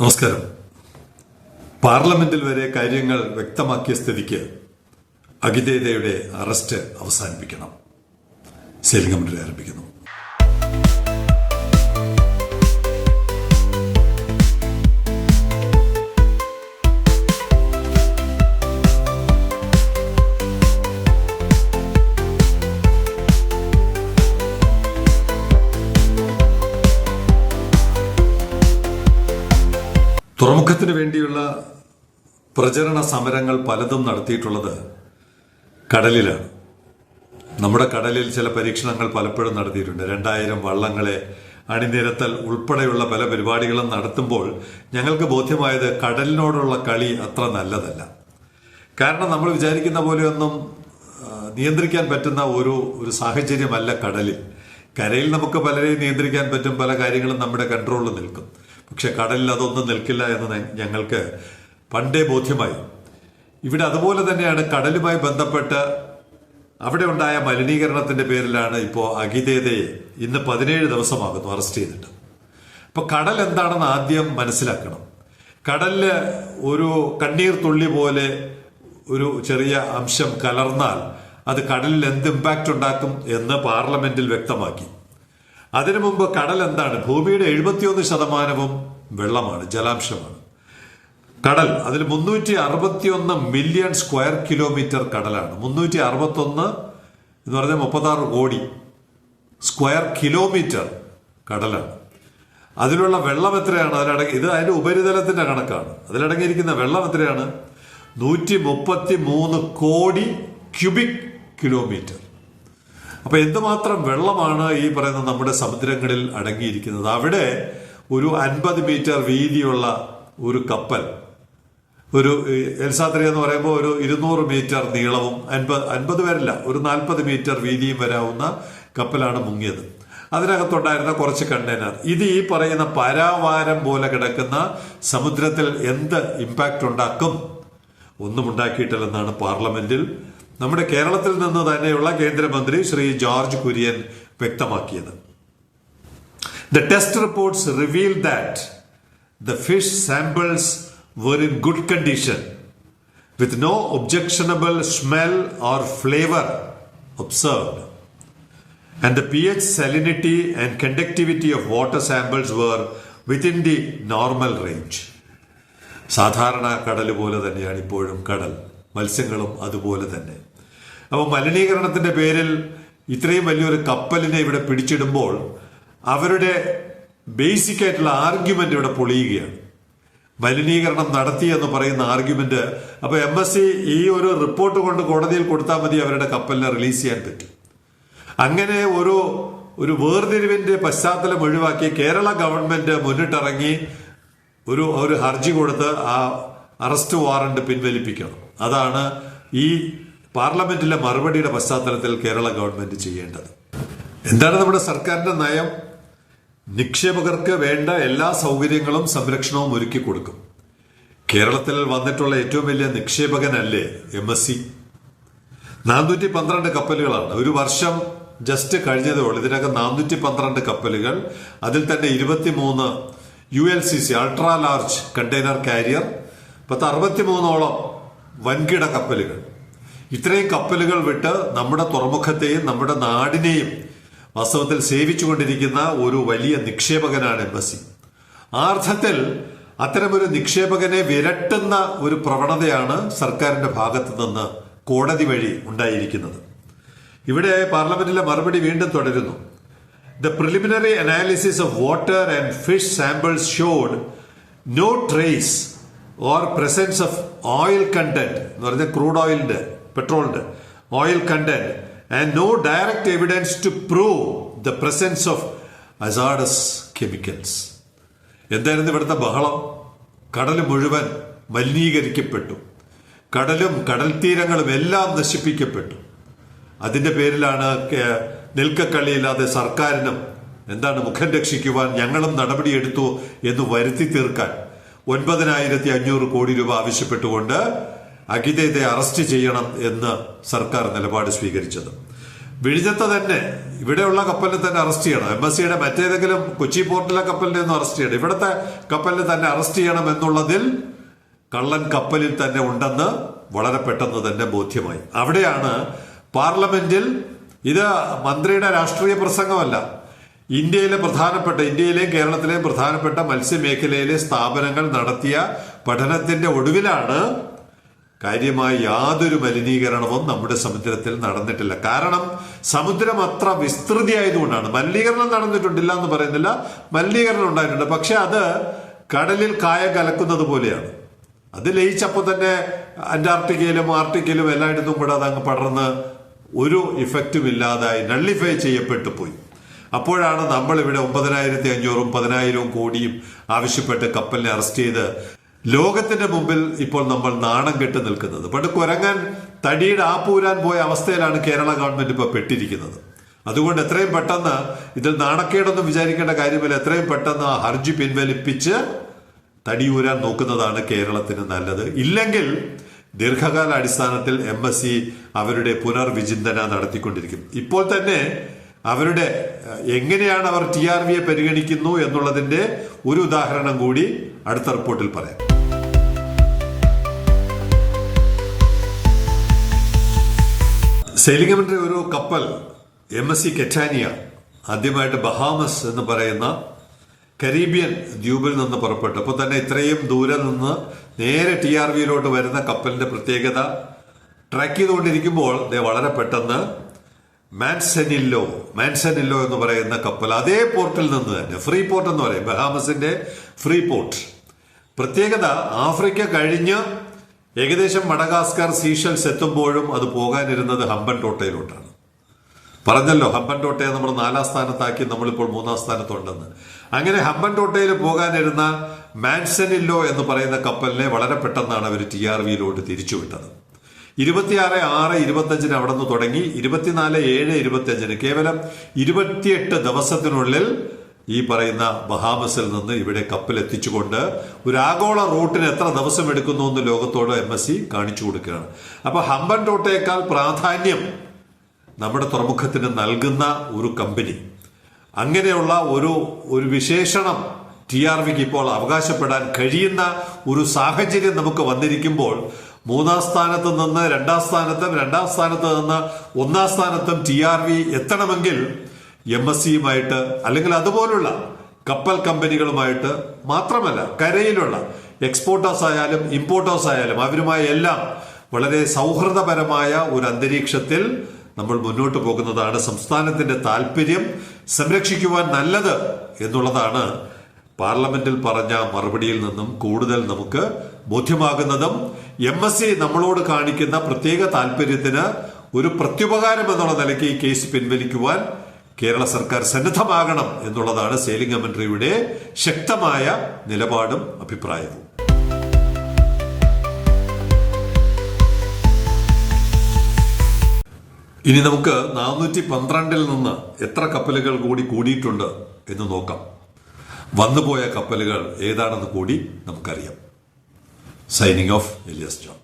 നമസ്കാരം. പാർലമെന്റിൽ വരെ കാര്യങ്ങൾ വ്യക്തമാക്കിയ സ്ഥിതിക്ക് അഖിതേതയുടെ അറസ്റ്റ് അവസാനിപ്പിക്കണം. സേലിംഗമന്ത്രി ആരംഭിക്കുന്നു. തുറമുഖത്തിന് വേണ്ടിയുള്ള പ്രചരണ സമരങ്ങൾ പലതും നടത്തിയിട്ടുള്ളത് കടലിലാണ്. നമ്മുടെ കടലിൽ ചില പരീക്ഷണങ്ങൾ പലപ്പോഴും നടത്തിയിട്ടുണ്ട്. രണ്ടായിരം വള്ളങ്ങളെ അണിനിരത്തൽ ഉൾപ്പെടെയുള്ള പല പരിപാടികളും നടത്തുമ്പോൾ ഞങ്ങൾക്ക് ബോധ്യമായത് കടലിനോടുള്ള കളി അത്ര നല്ലതല്ല. കാരണം നമ്മൾ വിചാരിക്കുന്ന പോലെയൊന്നും നിയന്ത്രിക്കാൻ പറ്റുന്ന ഒരു ഒരു സാഹചര്യമല്ല കടലിൽ. കരയിൽ നമുക്ക് പലരെയും നിയന്ത്രിക്കാൻ പറ്റും പല കാര്യങ്ങളും നമ്മുടെ കൺട്രോളിൽ നിൽക്കും. പക്ഷെ കടലിൽ അതൊന്നും നിൽക്കില്ല എന്ന് ഞങ്ങൾക്ക് പണ്ടേ ബോധ്യമായി. ഇവിടെ അതുപോലെ തന്നെയാണ് കടലുമായി ബന്ധപ്പെട്ട് അവിടെ ഉണ്ടായ മലിനീകരണത്തിന്റെ പേരിലാണ് ഇപ്പോൾ അഗിതേതയെ ഇന്ന് പതിനേഴ് ദിവസമാകുന്നു അറസ്റ്റ് ചെയ്തിട്ട്. അപ്പൊ കടൽ എന്താണെന്ന് ആദ്യം മനസ്സിലാക്കണം. കടലിൽ ഒരു കണ്ണീർ തുള്ളി പോലെ ഒരു ചെറിയ അംശം കലർന്നാൽ അത് കടലിൽ എന്ത് ഇമ്പാക്റ്റ് ഉണ്ടാക്കും എന്ന് പാർലമെന്റിൽ വ്യക്തമാക്കി. അതിനു മുമ്പ് കടൽ എന്താണ്? ഭൂമിയുടെ എഴുപത്തിയൊന്ന് ശതമാനവും വെള്ളമാണ് ജലാംശമാണ്. കടൽ അതിൽ മുന്നൂറ്റി അറുപത്തിയൊന്ന് മില്യൺ സ്ക്വയർ കിലോമീറ്റർ കടലാണ്. മുന്നൂറ്റി അറുപത്തൊന്ന് എന്ന് പറഞ്ഞാൽ മുപ്പത്താറ് കോടി സ്ക്വയർ കിലോമീറ്റർ കടലാണ്. അതിലുള്ള വെള്ളം എത്രയാണ്? അതിലടങ്ങി ഇത് അതിന്റെ ഉപരിതലത്തിന്റെ കണക്കാണ്. അതിലടങ്ങിയിരിക്കുന്ന വെള്ളം എത്രയാണ്? നൂറ്റി മുപ്പത്തി മൂന്ന് കോടി ക്യൂബിക് കിലോമീറ്റർ. അപ്പൊ എന്തുമാത്രം വെള്ളമാണ് ഈ പറയുന്ന നമ്മുടെ സമുദ്രങ്ങളിൽ അടങ്ങിയിരിക്കുന്നത്? അവിടെ ഒരു അൻപത് മീറ്റർ വീതിയുള്ള ഒരു കപ്പൽ ഒരു എൽസാത്രി എന്ന് പറയുമ്പോൾ ഒരു ഇരുന്നൂറ് മീറ്റർ നീളവും അൻപത് അൻപത് വരില്ല ഒരു നാൽപ്പത് മീറ്റർ വീതിയും വരാവുന്ന കപ്പലാണ് മുങ്ങിയത്. അതിനകത്തുണ്ടായിരുന്ന കുറച്ച് കണ്ടെയ്നർ. ഇത് ഈ പറയുന്ന പരാവാരം പോലെ കിടക്കുന്ന സമുദ്രത്തിൽ എന്ത് ഇമ്പാക്റ്റ് ഉണ്ടാക്കും? ഒന്നും ഉണ്ടാക്കിയിട്ടില്ലെന്നാണ് പാർലമെന്റിൽ നമ്മുടെ കേരളത്തിൽ നിന്ന് തന്നെയുള്ള കേന്ദ്രമന്ത്രി ശ്രീ ജോർജ് കുര്യൻ വ്യക്തമാക്കിയത് The test reports revealed that the fish samples were in good condition with no objectionable smell or flavor observed. And the pH salinity and conductivity of water samples were within the normal range. സാധാരണ കടൽ പോലെ തന്നെയാണ് ഇപ്പോഴും കടൽ മത്സ്യങ്ങളും അതുപോലെ തന്നെ. അപ്പോൾ മലിനീകരണത്തിന്റെ പേരിൽ ഇത്രയും വലിയൊരു കപ്പലിനെ ഇവിടെ പിടിച്ചിടുമ്പോൾ അവരുടെ ബേസിക് ആയിട്ടുള്ള ആർഗ്യുമെന്റ് ഇവിടെ പൊളിയുകയാണ്. മലിനീകരണം നടത്തി എന്ന് പറയുന്ന ആർഗ്യുമെന്റ് അപ്പോൾ എം എസ് സി ഈ ഒരു റിപ്പോർട്ട് കൊണ്ട് കോടതിയിൽ കൊടുത്താൽ മതി അവരുടെ കപ്പലിനെ റിലീസ് ചെയ്യാൻ പറ്റും. അങ്ങനെ ഒരു ഒരു വേർതിരിവിന്റെ പശ്ചാത്തലം ഒഴിവാക്കി കേരള ഗവൺമെന്റ് മുന്നിട്ടിറങ്ങി ഒരു ഒരു ഹർജി കൊടുത്ത് ആ അറസ്റ്റ് വാറണ്ട് പിൻവലിപ്പിക്കണം. അതാണ് ഈ പാർലമെന്റിലെ മറുപടിയുടെ പശ്ചാത്തലത്തിൽ കേരള ഗവൺമെന്റ് ചെയ്യേണ്ടത്. എന്താണ് നമ്മുടെ സർക്കാരിന്റെ നയം? നിക്ഷേപകർക്ക് വേണ്ട എല്ലാ സൗകര്യങ്ങളും സംരക്ഷണവും ഒരുക്കി കൊടുക്കും. കേരളത്തിൽ വന്നിട്ടുള്ള ഏറ്റവും വലിയ നിക്ഷേപകനല്ലേ എം എസ് സി? നാനൂറ്റി പന്ത്രണ്ട് കപ്പലുകളാണ്. ഒരു വർഷം ജസ്റ്റ് കഴിഞ്ഞതേ ഉള്ളൂ. ഇതിനകം നാനൂറ്റി പന്ത്രണ്ട് കപ്പലുകൾ. അതിൽ തന്നെ ഇരുപത്തിമൂന്ന് U L C C ultra large container carrier പത്ത് അറുപത്തിമൂന്നോളം വൻകിട കപ്പലുകൾ. ഇത്രയും കപ്പലുകൾ വിട്ട് നമ്മുടെ തുറമുഖത്തെയും നമ്മുടെ നാടിനെയും വാസ്തവത്തിൽ സേവിച്ചുകൊണ്ടിരിക്കുന്ന ഒരു വലിയ നിക്ഷേപകനാണ് എംബസി ആ അർത്ഥത്തിൽ അത്തരമൊരു നിക്ഷേപകനെ വിരട്ടുന്ന ഒരു പ്രവണതയാണ് സർക്കാരിന്റെ ഭാഗത്തു നിന്ന് കോടതി വഴി ഉണ്ടായിരിക്കുന്നത്. ഇവിടെ പാർലമെന്റിലെ മറുപടി വീണ്ടും തുടരുന്നു. The preliminary analysis of water and fish samples showed no trace or presence of oil content എന്ന് പറഞ്ഞാൽ ക്രൂഡ് ഓയിലിന്റെ പെട്രോളിന്റെ oil content and no direct evidence to prove the presence of hazardous chemicals എന്തായിരുന്നു ഇവിടുത്തെ ബഹളം? കടൽ മുഴുവൻ മലിനീകരിക്കപ്പെട്ടു. കടലും കടൽ തീരങ്ങളും എല്ലാം നശിപ്പിക്കപ്പെട്ടു. അതിന്റെ പേരിലാണ് നിൽക്കക്കള്ളിയില്ലാതെ സർക്കാരിനും എന്താണ് മുഖം രക്ഷിക്കുവാൻ ഞങ്ങളും നടപടിയെടുത്തു എന്ന് വരുത്തി തീർക്കാൻ. ഒൻപതിനായിരത്തി അഞ്ഞൂറ് കോടി രൂപ ആവശ്യപ്പെട്ടുകൊണ്ട് അഖിതയെ അറസ്റ്റ് ചെയ്യണം എന്ന് സർക്കാർ നിലപാട് സ്വീകരിച്ചത്. വിഴിഞ്ഞത്ത് തന്നെ ഇവിടെയുള്ള കപ്പലിനെ തന്നെ അറസ്റ്റ് ചെയ്യണം. എംബസിയുടെ മറ്റേതെങ്കിലും കൊച്ചി പോർട്ടിലെ കപ്പലിനെ ഒന്നും അറസ്റ്റ് ചെയ്യണം. ഇവിടുത്തെ കപ്പലിനെ തന്നെ അറസ്റ്റ് ചെയ്യണം എന്നുള്ളതിൽ കള്ളൻ കപ്പലിൽ തന്നെ ഉണ്ടെന്ന് വളരെ പെട്ടെന്ന് തന്നെ ബോധ്യമായി. അവിടെയാണ് പാർലമെന്റിൽ ഇത് മന്ത്രിയുടെ രാഷ്ട്രീയ പ്രസംഗമല്ല ഇന്ത്യയിലെ പ്രധാനപ്പെട്ട ഇന്ത്യയിലെയും കേരളത്തിലെയും പ്രധാനപ്പെട്ട മത്സ്യമേഖലയിലെ സ്ഥാപനങ്ങൾ നടത്തിയ പഠനത്തിന്റെ ഒടുവിലാണ് കാര്യമായ യാതൊരു മലിനീകരണവും നമ്മുടെ സമുദ്രത്തിൽ നടന്നിട്ടില്ല. കാരണം സമുദ്രം അത്ര വിസ്തൃതിയായതുകൊണ്ടാണ്. മലിനീകരണം നടന്നിട്ടുണ്ടില്ല എന്ന് പറയുന്നില്ല. മലിനീകരണം ഉണ്ടായിട്ടുണ്ട്. പക്ഷെ അത് കടലിൽ കായ കലക്കുന്നത് പോലെയാണ്. അത് ലയിച്ചപ്പോൾ തന്നെ അന്റാർട്ടിക്കയിലും ആർട്ടിക്കയിലും എല്ലായിടത്തും കൂടെ അതങ്ങ് പടർന്ന് ഒരു ഇഫക്റ്റും ഇല്ലാതായി നള്ളിഫൈ ചെയ്യപ്പെട്ടു പോയി. അപ്പോഴാണ് നമ്മൾ ഇവിടെ ഒമ്പതിനായിരത്തി അഞ്ഞൂറും പതിനായിരവും കോടിയും ആവശ്യപ്പെട്ട് കപ്പലിനെ അറസ്റ്റ് ചെയ്ത് ലോകത്തിന്റെ മുമ്പിൽ ഇപ്പോൾ നമ്മൾ നാണം കെട്ട് നിൽക്കുന്നത്. പണ്ട് കുരങ്ങൻ തടിയുടെ ആപ്പൂരാൻ പോയ അവസ്ഥയിലാണ് കേരള ഗവൺമെന്റ് ഇപ്പോൾ പെട്ടിരിക്കുന്നത്. അതുകൊണ്ട് എത്രയും പെട്ടെന്ന് ഇതിൽ നാണക്കേടൊന്നും വിചാരിക്കേണ്ട കാര്യമില്ല. എത്രയും പെട്ടെന്ന് ആ ഹർജി പിൻവലിപ്പിച്ച് തടിയൂരാൻ നോക്കുന്നതാണ് കേരളത്തിന് നല്ലത്. ഇല്ലെങ്കിൽ ദീർഘകാല അടിസ്ഥാനത്തിൽ എം അവരുടെ പുനർവിചിന്തന നടത്തിക്കൊണ്ടിരിക്കും. ഇപ്പോൾ തന്നെ അവരുടെ എങ്ങനെയാണ് അവർ ടി ആർ വിയെ പരിഗണിക്കുന്നു എന്നുള്ളതിന്റെ ഒരു ഉദാഹരണം കൂടി അടുത്ത റിപ്പോർട്ടിൽ പറയാം. സെയിലിംഗ് കമന്ററി ഒരു കപ്പൽ എം എസ് സി കെറ്റാനിയ ആദ്യമായിട്ട് ബഹാമസ് എന്ന് പറയുന്ന കരീബിയൻ ദ്വീപിൽ നിന്ന് പുറപ്പെട്ടു. അപ്പോൾ തന്നെ ഇത്രയും ദൂരെ നിന്ന് നേരെ ടി ആർ വിയിലോട്ട് വരുന്ന കപ്പലിന്റെ പ്രത്യേകത ട്രാക്ക് ചെയ്തുകൊണ്ടിരിക്കുമ്പോൾ വളരെ പെട്ടെന്ന് മാൻസനില്ലോ മാൻസനില്ലോ എന്ന് പറയുന്ന കപ്പൽ അതേ പോർട്ടിൽ നിന്ന് തന്നെ ഫ്രീ പോർട്ട് എന്ന് പറയും ബഹാമസിന്റെ ഫ്രീ പോർട്ട്. പ്രത്യേകത ആഫ്രിക്ക കഴിഞ്ഞ് ഏകദേശം മഡഗാസ്കർ സീഷൽസ് എത്തുമ്പോഴും അത് പോകാനിരുന്നത് ഹമ്പൻ ടോട്ടയിലോട്ടാണ് പറഞ്ഞല്ലോ ഹമ്പൻ ടോട്ടയെ നമ്മൾ നാലാം സ്ഥാനത്താക്കി നമ്മളിപ്പോൾ മൂന്നാം സ്ഥാനത്തുണ്ടെന്ന്. അങ്ങനെ ഹമ്പൻ ടോട്ടയിൽ പോകാനിരുന്ന മാൻസനില്ലോ എന്ന് പറയുന്ന കപ്പലിനെ വളരെ പെട്ടെന്നാണ് അവർ ടി ആർ വിയിലോട്ട് തിരിച്ചുവിട്ടത്. ഇരുപത്തിയാറ് ആറ് ഇരുപത്തഞ്ചിന് അവിടെ നിന്ന് തുടങ്ങി ഇരുപത്തിനാല് ഏഴ് ഇരുപത്തിയഞ്ചിന് കേവലം ഇരുപത്തിയെട്ട് ദിവസത്തിനുള്ളിൽ ഈ പറയുന്ന ബഹാമസിൽ നിന്ന് ഇവിടെ കപ്പൽ എത്തിച്ചുകൊണ്ട് ഒരു ആഗോള റൂട്ടിന് എത്ര ദിവസം എടുക്കുന്നു എന്ന് ലോകത്തോട് എം എസ് സി കാണിച്ചു കൊടുക്കുകയാണ്. അപ്പൊ ഹമ്പൻ ടോട്ടയേക്കാൾ പ്രാധാന്യം നമ്മുടെ തുറമുഖത്തിന് നൽകുന്ന ഒരു കമ്പനി. അങ്ങനെയുള്ള ഒരു ഒരു വിശേഷണം ടി ആർ വിക്ക് ഇപ്പോൾ അവകാശപ്പെടാൻ കഴിയുന്ന ഒരു സാഹചര്യം നമുക്ക് വന്നിരിക്കുമ്പോൾ മൂന്നാം സ്ഥാനത്ത് നിന്ന് രണ്ടാം സ്ഥാനത്തും രണ്ടാം സ്ഥാനത്ത് നിന്ന് ഒന്നാം സ്ഥാനത്തും ടി ആർ വി എത്തണമെങ്കിൽ എം എസ് സിയുമായിട്ട് അല്ലെങ്കിൽ അതുപോലുള്ള കപ്പൽ കമ്പനികളുമായിട്ട് മാത്രമല്ല കരയിലുള്ള എക്സ്പോർട്ടേഴ്സ് ആയാലും ഇമ്പോർട്ടേഴ്സ് ആയാലും അവരുമായി എല്ലാം വളരെ സൗഹൃദപരമായ ഒരു അന്തരീക്ഷത്തിൽ നമ്മൾ മുന്നോട്ട് പോകുന്നതാണ് സംസ്ഥാനത്തിന്റെ താല്പര്യം സംരക്ഷിക്കുവാൻ നല്ലത് എന്നുള്ളതാണ് പാർലമെന്റിൽ പറഞ്ഞ മറുപടിയിൽ നിന്നും കൂടുതൽ നമുക്ക് ബോധ്യമാകുന്നതും എം എസ് സി നമ്മളോട് കാണിക്കുന്ന പ്രത്യേക താല്പര്യത്തിന് ഒരു പ്രത്യുപകാരം എന്നുള്ള നിലയ്ക്ക് ഈ കേസ് പിൻവലിക്കുവാൻ കേരള സർക്കാർ സന്നദ്ധമാകണം എന്നുള്ളതാണ് സെയിലിംഗ് കമന്ററിയുടെ ശക്തമായ നിലപാടും അഭിപ്രായവും. ഇനി നമുക്ക് നാനൂറ്റി പന്ത്രണ്ടിൽ നിന്ന് എത്ര കപ്പലുകൾ കൂടി കൂടിയിട്ടുണ്ട് എന്ന് നോക്കാം. വന്നുപോയ കപ്പലുകൾ ഏതാണെന്ന് കൂടി നമുക്കറിയാം. Signing off Elias John